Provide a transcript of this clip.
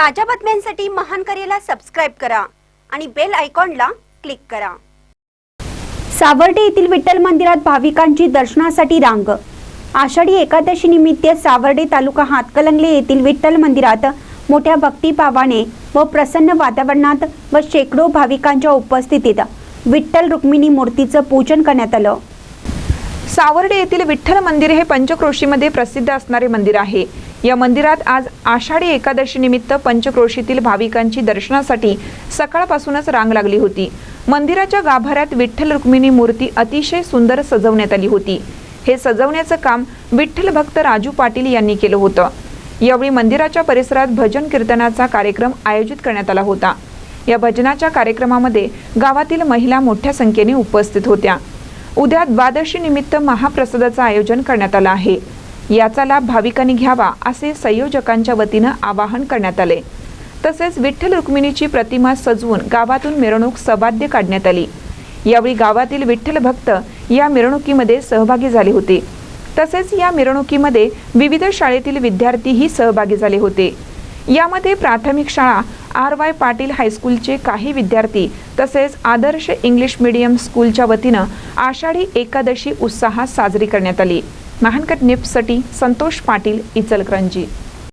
ताज्या बातम्यांसाठी महान करेला सबस्क्राईब करा आणि बेल आयकॉनला क्लिक करा. सावर्डे येथील विठ्ठल मंदिरात भाविकांची दर्शनासाठी रांग. आषाढी एकादशी निमित्त सावर्डे तालुका हातकलंगले येथील विठ्ठल मंदिरात मोठ्या भक्तिभावाने व प्रसन्न वातावरणात व शेकडो भाविकांच्या उपस्थितीत विठ्ठल रुक्मिणी मूर्तीचं पूजन करण्यात आलं. सावर्डे येथील विठ्ठल मंदिर हे पंचक्रोशीमध्ये प्रसिद्ध असणारे मंदिर आहे. या मंदिरात आज आषाढी एकादशी निमित्त पंचक्रोशीतील भाविकांची दर्शनासाठी सकाळपासूनच रांग लागली होती. मंदिराच्या गाभाऱ्यात विठ्ठल रुक्मिणी मूर्ती अतिशय सुंदर सजवण्यात आली होती. हे सजवण्याचं काम विठ्ठल भक्त राजू पाटील यांनी केलं होतं. यावेळी मंदिराच्या परिसरात भजन कीर्तनाचा कार्यक्रम आयोजित करण्यात आला होता. या भजनाच्या कार्यक्रमामध्ये गावातील महिला मोठ्या संख्येने उपस्थित होत्या. उद्या द्वादशी निमित्त महाप्रसादाचं आयोजन करण्यात आलं आहे. याचा लाभ भाविकांनी घ्यावा असे संयोजकांच्या वतीनं आवाहन करण्यात आले. तसेच विठ्ठल रुक्मिणीची प्रतिमा सजवून गावातून मिरवणूक सवाद्य काढण्यात आली. यावेळी गावातील विठ्ठल भक्त या मिरवणुकीमध्ये सहभागी झाले होते. तसेच या मिरवणुकीमध्ये विविध शाळेतील विद्यार्थीही सहभागी झाले होते. यामध्ये प्राथमिक शाळा आर वाय पाटील हायस्कूलचे काही विद्यार्थी तसेच आदर्श इंग्लिश मीडियम स्कूलच्या वतीनं आषाढी एकादशी उत्साहात साजरी करण्यात आली. महानकट निप्ससाठी संतोष पाटील इचलकरंजी.